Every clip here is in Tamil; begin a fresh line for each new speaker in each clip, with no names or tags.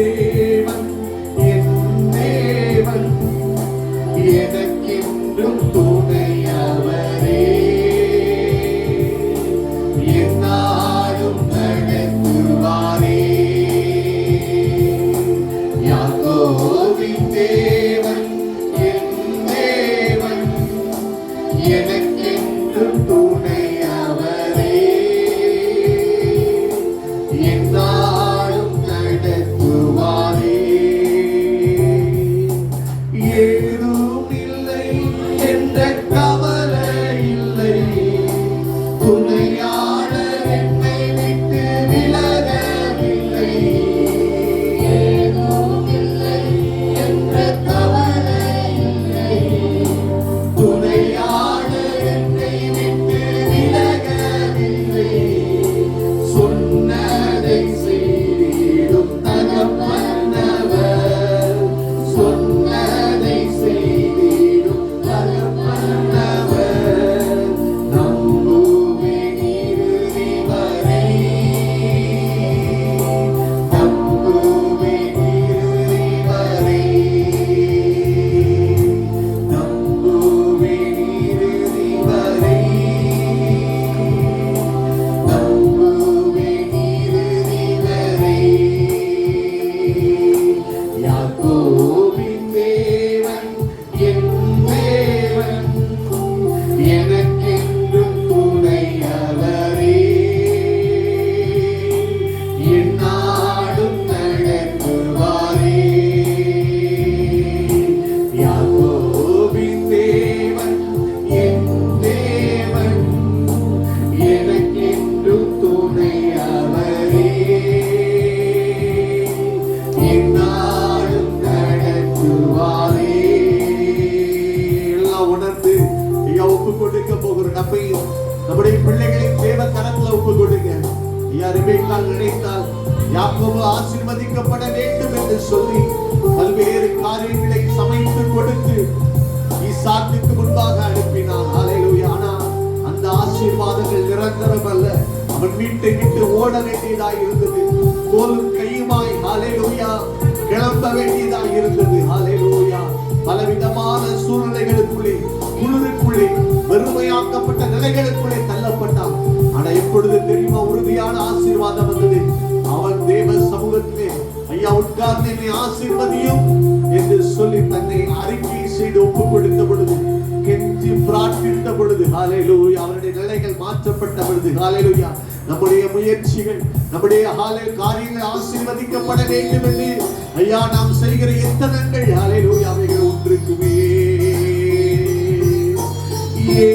தேவன் ஐயா நினைத்தால் யாக்கோபு ஆசீர்வதிக்கப்பட வேண்டும் என்று சொல்லி பல்வேறு காரியங்களை சமைத்து கொடுத்து ஈசாக்குக்கு முன்பாக அனுப்பினான். அலையிலுயா ஆனா அந்த ஆசீர்வாதங்கள் நிரந்தரம் அல்ல. அவன் வீட்டை விட்டு ஓட வேண்டியதாய் இருந்தது. கோலும் கையுமாய் அலையிலுயா கிளம்ப வேண்டியதாய் இருந்தது. அலையிலுயா பலவிதமான சூழ்நிலைகளுக்குள்ளே குளிருக்குள்ளே வெறுமையாக்கப்பட்ட நிலைகளுக்குள்ளே எப்பொழுது தெரியுமா உறுதியான ஆசீர்வாதம் வந்தது. அவன் தேவ சமூகத்திலே ஐயா உட்கார்ந்து என்னை ஆசீர்வதியும் என்று சொல்லி தன்னை அறிக்கை செய்து ஒப்பு கொடுத்த பொழுது கெஞ்சி பிரார்த்தித்த பொழுது ஹalleluya அவருடைய நிலைகள் மாற்றப்பட்ட பொழுது ஹாலேலூயா நம்முடைய முயற்சிகள் நம்முடைய ஹாலே காரியங்கள் ஆசீர்வதிக்கப்பட வேண்டும் என்று ஐயா நாம் செய்கிற எத்தனங்கள் ஹalleluya அவைகள் ஒன்றுக்குமே ஏ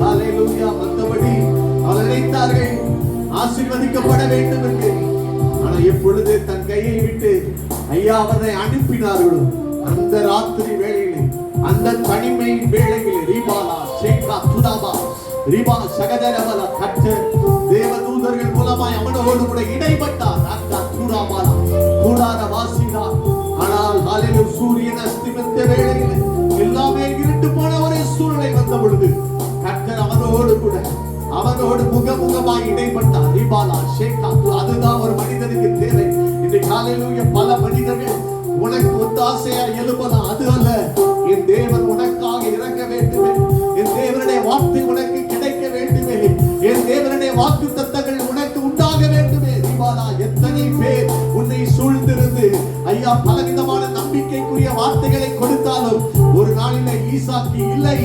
அனுப்பின வந்தபடி அவர் நினைத்தார்கள் ஆசீர்வதிக்கப்பட வேண்டும் என்று. ஆனால் எப்பொழுது தன் கையை விட்டு ஐயா அவரை அனுப்பினார்களோ அந்த ராத்திரி வேளையிலே அந்த தனிமை வேளையிலே ரீபாலா சேகா துதாபா ரீபா சகதரவல கற்ற தேவதூதர்கள் மூலமாய் அவனோடு கூட இடைப்பட்டார். அந்த கூடாத வாசி அவரோடு முகமுகமாய் இடைப்பட்டார் ரிபாலா ஷேகா அதுதான் ஒரு மனிதனுக்கு தேவை. இன்றைக்கு ஹalleluya பல மனிதர்கள் உனக்கு ஒத்தாசையா எழுப்பலாம் அது அல்ல என் தேவன் உனக்காக இறங்க வேண்டுமே. என் தேவனுடைய வார்த்தை உனக்கு கிடைக்க வேண்டுமே. என் தேவனுடைய வாக்கு தத்தங்கள் உனக்கு உண்டாக வேண்டுமே. தீபாலா எத்தனை பேர் உன்னை சூழ்ந்திருந்து ஐயா பலவிதமான நம்பிக்கை நம்பிக்கைக்குரிய வார்த்தைகளை கொடுத்தாலும் ஒரு நாளில ஈசாக்கு இல்லை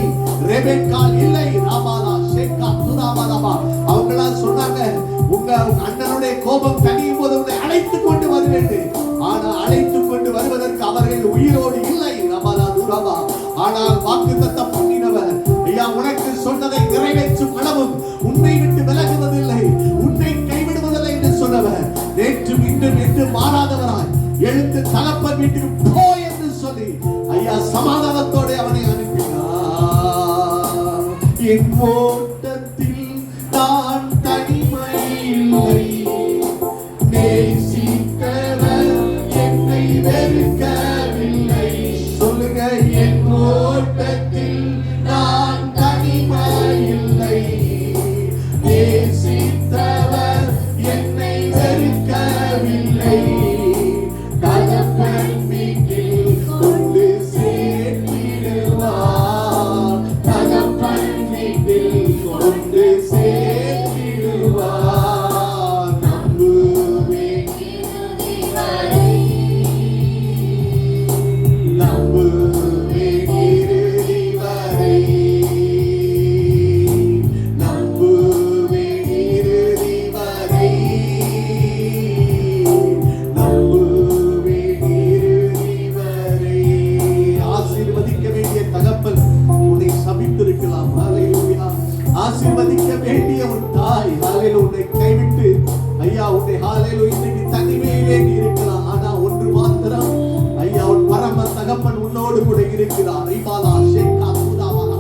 ரெபேக்கா இல்லை. ராபாலா ஷேக்கா துராபாலாபா அவங்களா சொன்னாங்க உங்க அண்ணனுடைய கோபம் தனியும் போது உங்களை அழைத்துக் கொண்டு வருவேன் ஆனா அழைத்துக் கொண்டு வருவதற்கு அவர்கள் உயிரோடு இல்லை. ரபாலா துராபா ஆனால் வாக்கு தத்தம் பண்ணினவர் ஐயா உனக்கு சொன்னதை நிறைவேற்றும் அளவும் உன்னை விட்டு விலகுவதில்லை. உன்னை கைவிடுவதில்லை என்று சொன்னவர். நேற்றும் இன்றும் என்று மாறாதவராய் எழுத்து தகப்பன் வீட்டுக்கு ஐயா சமாதானத்தோட அவனை அனுப்பினார். என் ஆசீர்வதிக்க வேண்டிய உன் தாய். ஹalleluya. உன்னை கைவிட்டு ஐயா உன்னை ஹalleluya. இன்னைக்கு தனிமையிலே நீ இருக்கலாம். ஆனா ஒன்று மாத்திரம். ஐயா உன் பரம தகப்பன் உன்னோடு கூட இருக்கிறார். ரிபாலா ஷேகா துராபாலா.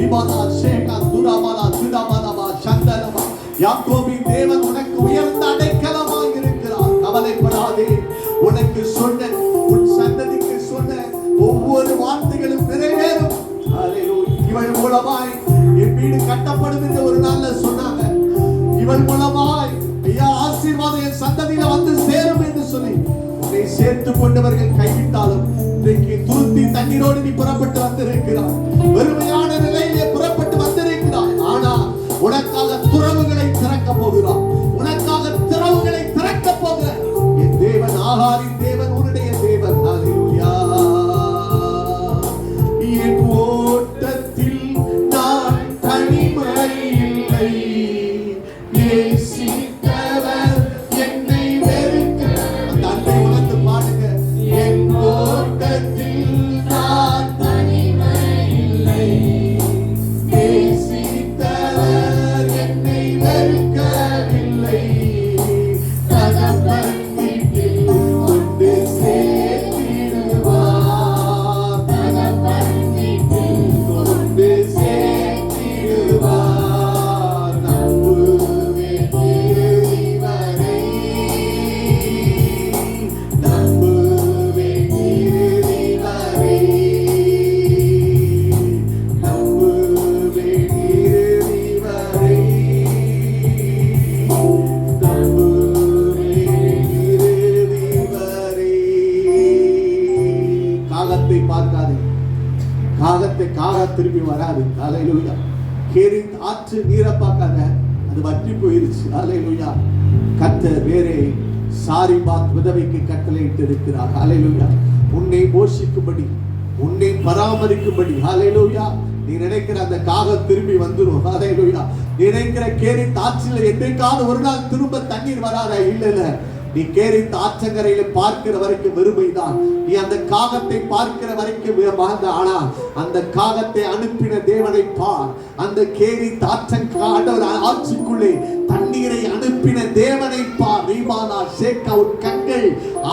ரிபாலா ஷேகா துராபாலா துராபாலா சந்தனமா. யாக்கோபின் தேவன் உனக்கு உயர்ந்த அடைக்கலமாக இருக்கிறார். கவலைப்படாதே. உனக்கு சொன்ன உன் சந்ததிக்கு சொன்ன ஒவ்வொரு வார்த்தைகளும் நிறைவேறும். இவள் மூலமாய் கட்டப்படும் என்று ஒரு நாள்ல சொன்னாங்க. இவள் மூலமாய் ஐயா ஆசீர்வாதம் என் சந்ததியில வந்து சேரும் என்று சொல்லி உன்னை சேர்த்து கொண்டவர்கள் கைவிட்டாலும் இன்றைக்கு துருத்தி தண்ணீரோடு நீ புறப்பட்டு வந்திருக்கிறார் வெறுமையான திரும்பி வராது. அலையிலுயா கேரி ஆற்று நீரை பார்க்காத அது வற்றி போயிருச்சு. அலையிலுயா கத்த வேறே சாரி பாத் விதவைக்கு கட்டளையிட்டு இருக்கிறார் அலையிலுயா உன்னை போஷிக்கும்படி உன்னை பராமரிக்கும்படி அலையிலுயா நீ நினைக்கிற அந்த காகம் திரும்பி வந்துரும். அலையிலுயா நினைக்கிற கேரி ஆற்றில் என்றைக்காவது ஒரு நாள் திரும்ப தண்ணீர் வராத. இல்லை இல்லை. நீ கேரி ஆற்றங்கரையில பார்க்கிற வரைக்கும் வெறுமைதான். நீ அந்த காகத்தை பார்க்கிற வரைக்கும் ஆனா அந்த காகத்தை அனுப்பின தேவனை பார். அந்த கேரி ஆற்றங்காடவர் ஆட்சிக்குள்ளே தண்ணீரை அனுப்பின தேவனை பார். ரீபானா ஷேக்கா உன் கண்கள்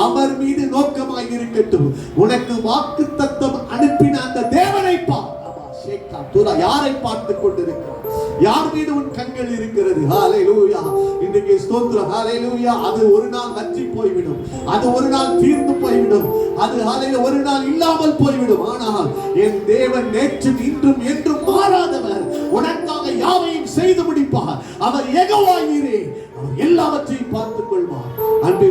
அவர் மீது நோக்கமாய் இருக்கட்டும். உனக்கு வாக்கு தத்துவம் அனுப்பின அந்த தேவனை பார். யாரை பார்த்து கொண்டிருக்கிறார்? யார் மீது உன் கண்கள் இருக்கிறது? ஹalleluya. இன்றைக்கு ஸ்தோத்திரம். லூயா அது ஒரு நாள் வற்றி போய்விடும். அது ஒரு நாள் தீர்ந்து போய்விடும். அது ஹாலையில ஒரு நாள் இல்லாமல் போய்விடும். ஆனால் என் தேவன் நேற்றும் இன்றும் என்றும் மாறாதவர். உனக்காக யாவையும் செய்து முடிப்பார். அவர் எகவாயிரே அவர் எல்லாவற்றையும் பார்த்துக் கொள்வார். அன்பை